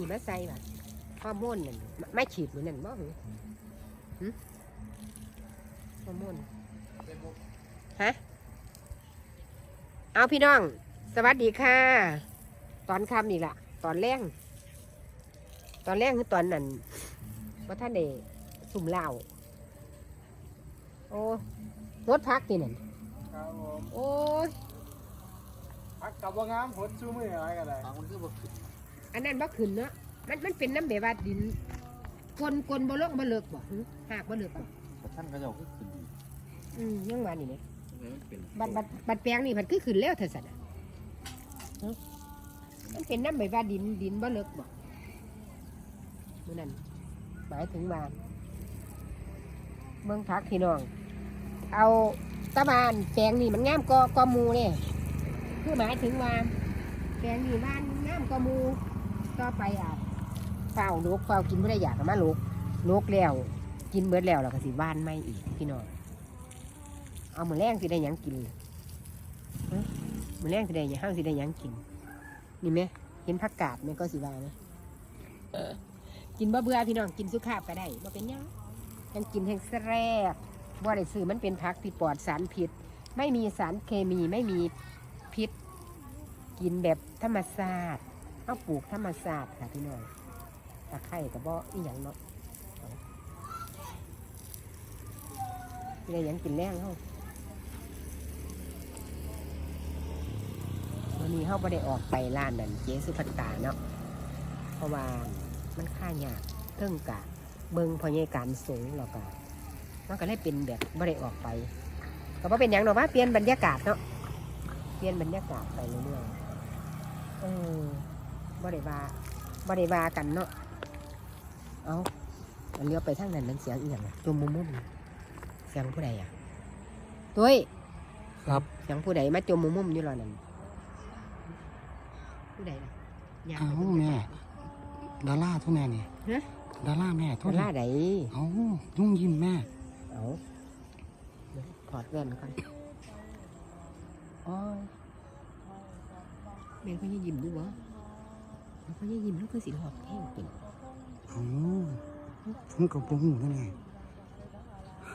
มีมาใส่แบบฮอร์โมนนั่นไม่ฉีดเหมือนนั่นบ่หรือหึฮอร์โมนฮะเอาพี่น้อง สวัสดีค่ะ ตอนค่ำนี่แหละตอนแรงตอนแรงคือตอนนั้นว่าท่านเดสุ่มเหล้าโอ้รถพักนี่นั่นครับผมโอ้ยพักกับว่างามผลชูมืออะไรกันเลยมันคือบ่ขึ้น อันนั้นบ่ขึ้นเนาะมันมันเป็นน้ำแบบว่าดินกลนกลนบ่ลงบ่เลิกบ่หึหากบ่เลิกบ่แต่ท่านก็จะเอาขึ้นขึ้นดีอืมยังว่านี่เนี่ยมันเป็นบัดบัดบัดแปลงนี่มันคือขึ้นแล้วเถอะสันน่ะหึมันเป็นน้ำแบบว่าดินดินบ่เลิกบ่มื้อนั้นหมายถึงว่าเมืองพักพี่น้อง เอาตะบานแปลงนี่มันงามกอกอหมูเนี่ยคือหมายถึงว่าแปลงนี่บ้านงามกอหมู ต่อไปอะเฝ้าลูกเฝ้ากินไม่ได้อยากเอามาลูกลูกแล้ว กินเบิดแล้วเราก็สิบ้านไม่อีกพี่น้องเอามือแรงสิได้หยังกินฮะมือแรงสิได้หยังห้างสิได้หยังกิน นี่ไหมเห็นผักกาดไหมก็สิว่าไหมเออกินบ่เบื่อพี่น้องกินสุขภาพก็ได้บ่เป็นหยังยังกินแห้งแซ่บบ่ได้ซื้อมันเป็นผักที่ปลอดสารพิษ ไม่มีสารเคมีไม่มีพิษ กินแบบธรรมชาติ เอาปลูกธรรมชาติค่ะพี่น้องตะไคร่กับบ่อีหยังเนาะเอาสิได้หยังกินแรงเฮาวันนี้เขาไม่ได้ออกไปร้านนั่นเจ๊สุภัตตาเนาะ เพราะว่ามันค่ายากเทิงกะเบิงพอใหญการสูงแล้วก็มันก็เลยเป็นแบบไม่ได้ออกไป ก็บ่เป็นอย่างหรอกว่าเปลี่ยนบรรยากาศเนาะ เปลี่ยนบรรยากาศไปเรื่อยๆเออ บ่ได้ว่าบ่ได้ว่ากันเนาะ เอาอันเลี้ยวไปทางนั้นมันเสียงอีหยังอะจมมุมมุมเสียงผู้ใดอะตุ้ยครับเสียงผู้ใดมาจมมุมมุมอยู่หรอนั่นผู้ใดล่ะยเอ้าแม่ดาราทุกแม่นี่ฮะดาราแม่ทุคกนล่าใดเอ้ายุ่งยิ้มแม่เอาเดี๋ยวถอดแว่นก่อนอ๋อแม่เขายังยิ้มอยู่วะ เขายังยิ้มแล้วคือสิหอบแห้งเป็นเอ้าผมกับผมหูนั่นไง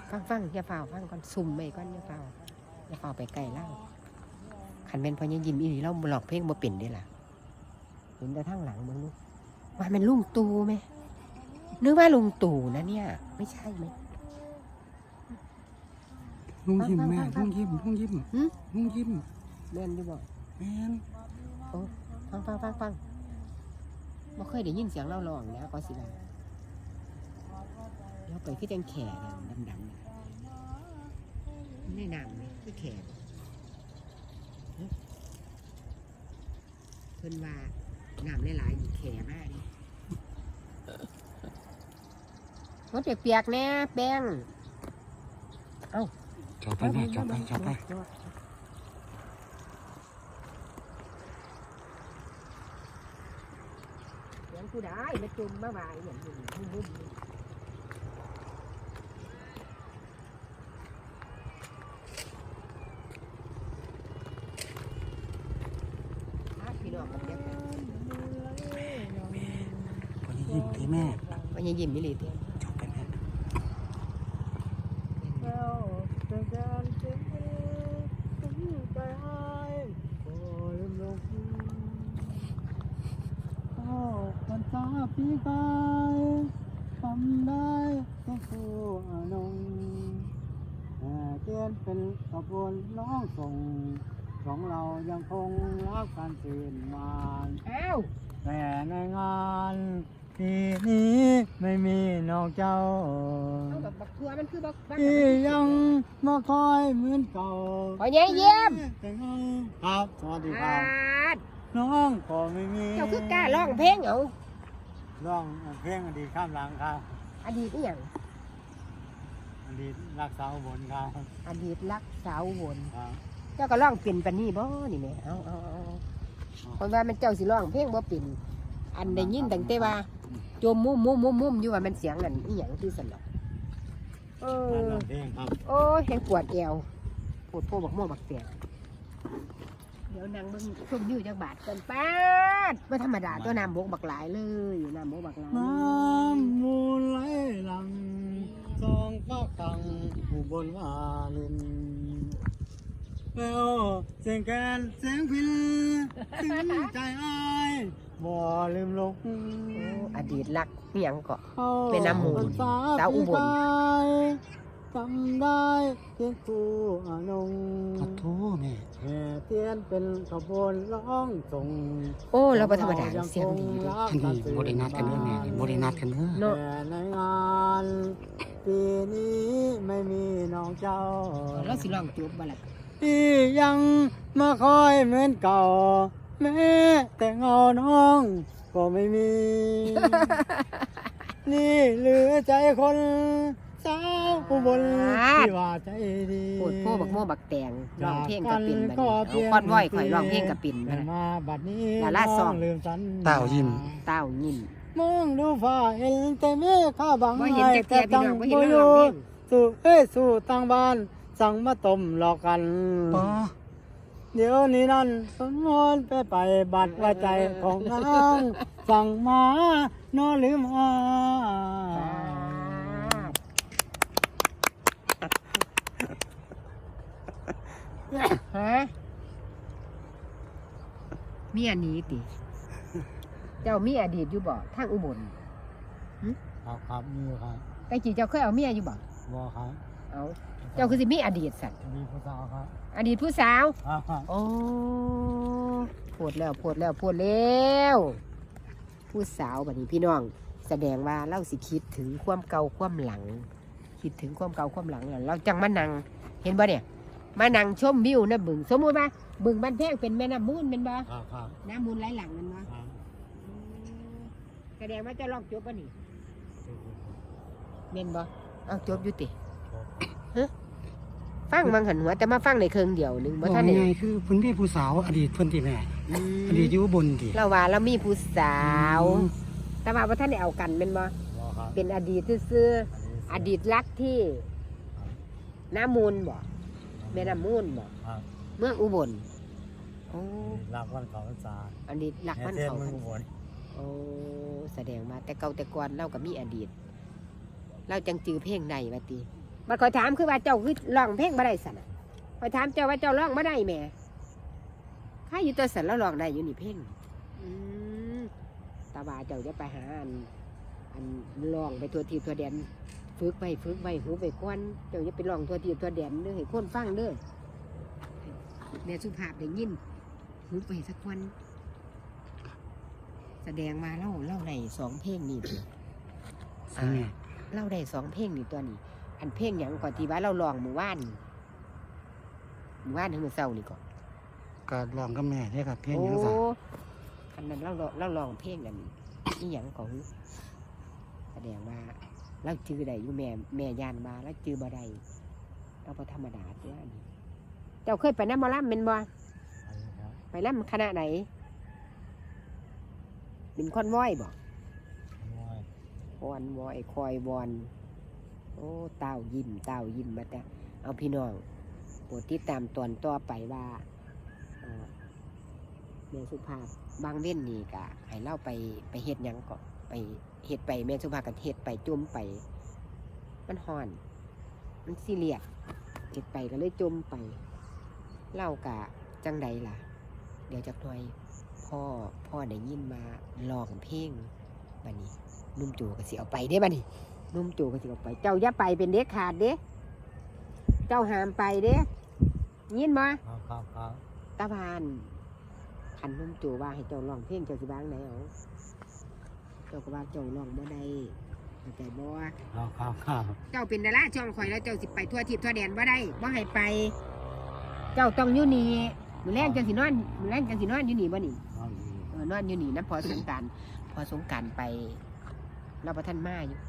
ฟังฟังอย่าเฝ้าฟังก่อนซุ่มไปก่อนอย่าเฝ้าอย่าเฝ้าไปใกล้เล่าขันเป็นพอยังยิ้มอีนี่เราหลอกเพลงบ่เป็นเด้ล่ะเห็นแต่ทางหลังมึงลูกว่ามันลุงตูไหมนึกว่าลุงตู่นะเนี่ย ไม่ใช่ไหมยุ่งยิ้มแม่ฟัยุ่งงฟังยิ้มยุ่งยิ้มหึยุ่งยิ้มแม่นอยู่บ่แม่นฟังฟังฟังฟัง บ่เคยได้ยินเสียงเราร้องนะก็สิว่าเราไปคือจังแข่ดำดำๆน่ะในน้ำไหมคือแข่ฮะเพิ่นว่าน้ำหลายๆอยู่แข่มากดิรถเปียกๆแน่แป้งจับไปแม่จับไปจับไปเสียง ผู้ใดมาจุ่มมาบ่ายอย่างนี้บุ้มๆอะพี่น้องกันเดี๋ยวกันวันนี้ยิ้มที่แม่มันยังยิ้มไม่เลยเตี้ย จับไปแม่ วันตาปีกายทำได้ต้องสู้อนงแต่เตียนเป็นขบ วนร้องส่งของเรายังคงรักกันตื่นมาอ้าวแต่ในงานปีนี้ไม่มีนอกเจ้า เอาแบบบักทัวมันคือบักบักที่ยังมาคอยเหมือนเก่าขอเยี่ยเยี่ยมแต่งงครับ สวัสดีคอารับดน้องก็ไม่มีเจ้าคือกล้าร้องเพลงเอาร้องเพลงอดีตข้ามหลังครับ อดีตนี่อย่างอ ดีตรักสาวบนครับอดีตรักสาววนครับเจ้าก็ร้องเป็นปานนี้บ่นี่แหม่เอาเอาเอาเอาคนว่ามันเจ้าสิร้องเพลงบ่เป็นอันได้ยินตั้งแต่ว่าจมมุมมุมมุมมุมอยู่ว่ามันเสียงนั่นอีหยังที่สนอกเอการอร้องเพลงครับโอ้ยแหงปวดเอวปวดโพบักโม่วงบักเตียนเดี๋ยวนางเบิ่งชมวิวจักบาทกันป้าดบ่ธรรมดาตัวน้ำบกบักหลายเลย น้ำบกบักหลายน้ำมูลไหลหลัง สองก็ตังอุบลวาลินแล้วเสียงแกนเสียงพินถึงใจอายบ่ลืมลงโอ้อดีตรักเมียงเกาะเข้าเป็นน้ำมูลพรรษสาวอุบลปีกายจำได้เพียงครูอานงขอโทษแม่แห่เทียนเป็นขบวนร้องส่งโอ้เราบ่ธรรมดาเสียงดีเด้อันนี้บรินัดกันเด้อแม่บรินัดกันเด้อเนาะแต่ในงาน ปีนี้ไม่มีน้องเจ้าเราสิลองจบบ่ล่ะที่ยังมาคอยเหมือนเก่า แม้แต่เงาน้องก็ไม่มี นี่เหลือใจคนสาวอุบลที่ว่าใจดีโคตรโพบักโม่บักแตงร้องเพลงกับปิ่นบัดก็นี้เพียงเอาคอนว้อยข่อยร้องเพลงกับปิ่นบัแต่ดนี้มาบัดนี้ดาราซองน้ลืมสัญญเต้ายิ้มเต้ายิน มองดูฟ้าเห็นแต่เมฆข้าบังบ่เห็นจักเที่ยพี่น้องบ่เห็นอเราร้องเพลงสู่เอ้ยสู่ต่างบ้าน สั่งมาต้มหลอกกัน ปอ เดี๋ยวนี้นั่นสมมติไปไปบัดว่าใจของนางสั่งมานอหรือมาฮะมีอันนี้ติ เจ้ามีอดีตอยู่บ่ทางอุบลครับครับมีครับไก่จีเจ้าเคยเอาเมียอยู่บ่บอครับเอาเจ้าคือสิมีอดีตสัตว์มีผู้สาวครับอดีตผู้สาวครับครับโอ้โพดแล้วโพดแล้วโพดแล้วผู้สาวบัดนี้พี่น้อง แสดงว่าเราสิคิดถึงความเก่าความหลัง คิดถึงความเก่าความหลังแล้วเราจังมานั่งเห็นบ่เนี่ยมานั่งชมวิวนะบึงสมมุติว่าบึงบ้านแพงเป็นแม่น้ำมูลเป็นบ่ครับครับน้ำมูลไหลหลังมันบ่ครับ แสดงว่าเจะลองจบป่ะนี่เม่นบ่เอาจบอยู่ติฮะฟังมังหันหัว แต่มาฟังในเครื่องเดียวหนึงบ่บอกท่านไงนี่คือเพิ่นได้ผู้สาวอดีตเพิ่นติแม่อืมอดีตอยู่อุบนติเราว่าเรามีผู้สาวอืมแต่ว่าบ่ท่านได้เอากันแม่นบ่บอครับเป็นอดีตซื่อๆอดีตรักที่น้ำมูลบ่แม่น้ำมูลบ่ครับเมืองอุบลโอ้รักวันเขาพรรษาอดีตรักมันแห่เขาเทียนเมืองอุบล โอ้แสดงว่าแต่เก่าแต่ก่อนเราก็มีอดีตเราจังจือเพลงใดวะติบัดขอยถามคือว่าเจ้าคือร้องเพลงบ่ได้สันะขอยถามเจ้าว่าเจ้าร้องบ่ได้แหม่ข้าอยู่ตัวสันแล้วร้องได้อยู่นี่เพลงอืมตาบาเจ้าจะไปหาอันอันร้องไปทัวทีทัวแดนฝึกไปฝึกไปหูไปควันเจ้าจะไปร้องทัวทีทัวแดนเด้อให้คนฟังเด้อแม่สุภาพได้ยินหูไปสักวัน แสดงมาเล่าเล่าได้สองเพลงนี่ตัวใช่แม่เล่าได้สองเพลงนี่ตัวนี้ อันเพลงหยังก่อนที่ว่าเราลองมือว่านมือว่านถึงมือเศร้านี่ก่อนก็ลองกับแม่ได้ครับเพลงหยังซะโอ้อันนั้นเราเราเราลองเพลงกันนี่หยังของแสดงว่าเราจื้อได้อยู่แม่แม่ยานมาแล้วจื้อบ่ได้เราพอธรรมดาเจ้านี่เจ้าเคยไปน้ำหมอลำเป็นบ่อันนี้ครับไปน้ำคณะไหน เป็นคอนวอยบ่มวยคอนวอยคอยวอน โอ้เต้ายิ้มเต้ายิ้มมาแต่เอาพี่น้องโปรดติดตามตอนต่อไปว่าเอ่อแม่สุภาพบางเว้นนี่กะให้เล่าไปไปเฮ็ดหยังก็ไปเฮ็ดไปแม่สุภาพกันเฮ็ดไปจุ่มไป มันห่อน มันซีเรียสเฮ็ดไปก็เลยจมไปเล่ากะจังใดล่ะ เดี๋ยวจักหน่อย พ่อพ่อได้ยินมาลองเพลงบัดนี้นุ่มจูก็สิเอาไปเด้บัดนี้นุ่มจูก็สิเอาไป เจ้าอย่าไปเป็นเด็กขาดเด้เจ้าห้ามไปเด้ยินมาครับครับครับตาบานขันนุ่มจูว่าให้เจ้าร้องเพลงเจ้าสิบ้างไหนเอาเจ้าก็ว่าเจ้าร้องบ่ได้เข้าใจบ่ครับครับครับเจ้าเป็นดาราช่องข่อยแล้วเจ้าสิไปทั่วทิพย์ทั่วแดนบ่ได้บ่ให้ไป เจ้าต้องอยู่นี่มื้อแรกจังสินอนมื้อแรกจังสินอนอยู่นี่บ่นี่เอาดีเออนอนอยู่นี่นะพอสงกรารพอสงกรารไปเราประท่านมาอยู่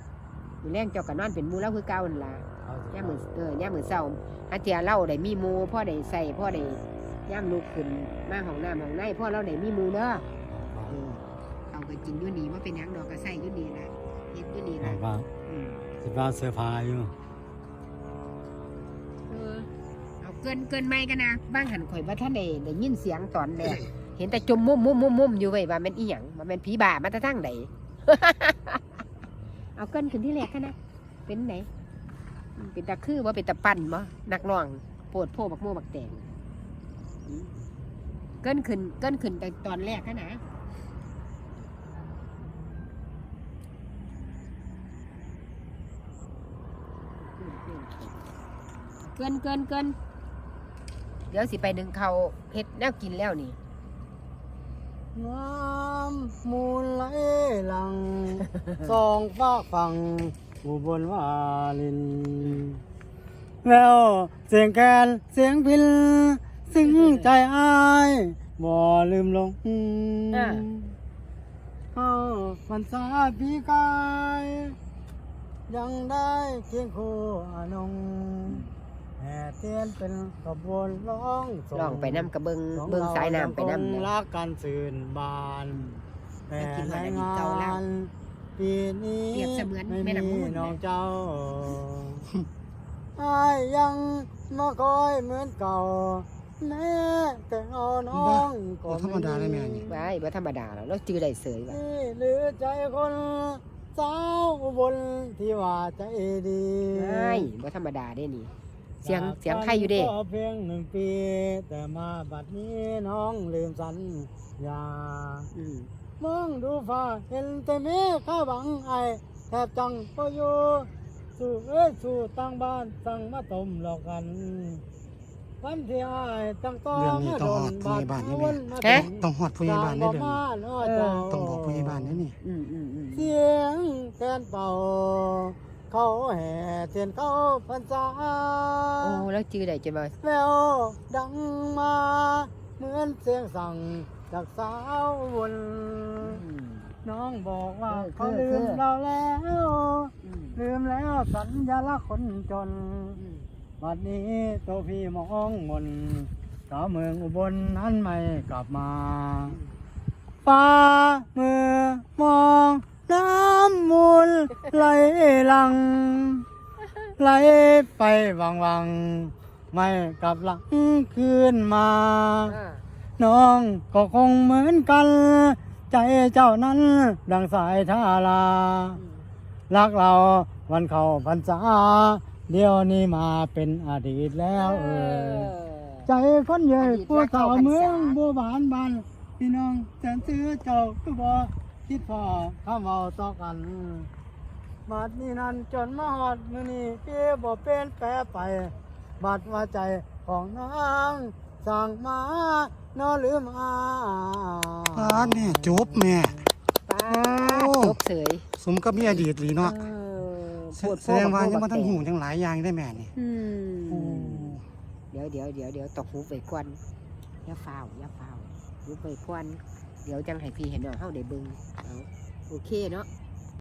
มือแรงเจ้าก็นอนเป็นหมูเล่าคือเก่านั่นล่ะเอาดีย่ามมือเออย่ามมือเศร้าอาเทียเล่าได้มีหมูพ่อได้ใส่พ่อได้ย่ามลุกขึ้นมาห้องน้ำห้องในพ่อเราได้มีหมูเด้อเออเอาก็กินอยู่นี่ว่าเป็นหยังดอกก็ใส่อยู่นี่ละเฮ็ดอยู่นี่ครัละบครับอืมสิบ้านเสื้อผ้าอยู่เออเอากินเกินไม่กันนะบ้างหันข่อยว่าท่านได้ได้ยินเสียงตอนแรก เห็นแต่จมมุมมุมมุมมุมอยู่ไว้ว่ามันอีหยังว่าแมันผีบ้ามาแต่ทั้งใดเอาเกินขึ้นที่แรกกันนะเป็นไหนเป็นตะคือว่าเป็นตะปั่นบ่นักร้องโปวดโพบักโม่บักแตงเกินขึ้นเกินขึ้นแต่ตอนแรกกันนะเกินเกินเกินเดี๋ยวสิไปดึงเขาเฮ็ดแนวกินแล้วนี่ น้ำมูลไหลหลัง สองฟ้ากฝั่งอุบลวาลิน แล้วเสียงแคนเสียงพินซึ้งใจอายบ่ลืมลงอ่าเข้าพรรษาปีกาย ยังได้เคียงคู่อานง แห่เทียนเป็นขบวนร้องส่ลองไปน้ำกระเบิงเบิงสายน้ำไปน้ำคงเลยรักกันสื่นบานแต่ไปกินในหอยอันนี้งาเก่าแล้วนปีนี้เปรียบเสมือนไม่แม่น้ำมูมีลน้องนะเจ้าอายยังมาคอยเหมือนเก่า แม้แต่เอาน้องก็บ่ธรรมดาเลยแม่นี่ ว้ายว่าธรรมดาแล้วเราจือได้เสยว่ะนี่หรือใจคนสาวอุบนที่ว่าใจดี ว้ายว่าธรรมดาได้นี่ เสียงเสียงใครอยู่เด้ก็เพียงหนึ่งปี แต่มาบัดนี้น้องลืมสัญญาอืมมองดูฟ้าเห็นแต่เมฆข้าบังไอแทบจังก็อยู่สู่เอ้ยสู่ตั้งบ้านตั้งมาต้มหลอกกันวันที่อายตั้งต้อเรื่องนี้ต้องฮอดผู้ใหญ่บ้านนี่แม่เอ๊ะต้องฮอดผู้ใหญ่บ้านได้เรื่องนี้เออต้องบอกผู้ใหญ่บ้านนี่นี่อืมอืมอืมเสียงแคนเป่า เขาแห่เทียนเข้าพรรษาโอ้แล้วจือได้จะมาแววดังมา เหมือนเสียงสั่งจากสาววนอืมน้องบอกว่าเออเขาคือลืมคือเราแล้วอืมลืมแล้วสัญญาลักษณ์คนจนอืมบัดนี้ตัวพี่มองมนสาวเมืองอุบลนั้นไม่กลับมาฟ้ามือมองน้ำมูลไหลหลัง ไหลไปวังวังไม่กลับหลังคืนมาอ่าน้องก็คงเหมือนกัน ใจเจ้านั้น ดังสายทาราอืมรักเราวันเข้าพรรษา เดี๋ยวนี้มาเป็นอดีตแล้วเออ ใจคนใหญ่อดีตผู้สาวรักเข้าพรรษาเมืองบัวบานบานพี่น้องแสนซื้อเจ้าก็บอ คิดพอข้าเมาต่อกันบัดนี้นั้นจนมาหอดมือนี้เพี่บ่เป็นแปรไปบัดว่าใจของนางสั่งมานอลืมอาปาดแม่จบแม่ป้าโอ้จบเสยสมกับมีอดีตหลีเนาะเออแสพูดแสดงว่ายังบ่บักทันแตงหูจังหลายอย่างได้แม่นี่อืโอ้มเดี๋ยวเดี๋ยวเดี๋ยวเดี๋ยวตกหูไปควันอย่าฟาวอย่าฟาวหูไปควัน เดี๋ยวจังให้พี่เห็นน้องเฮาได้เบิ่งเอาโอเคเนาะ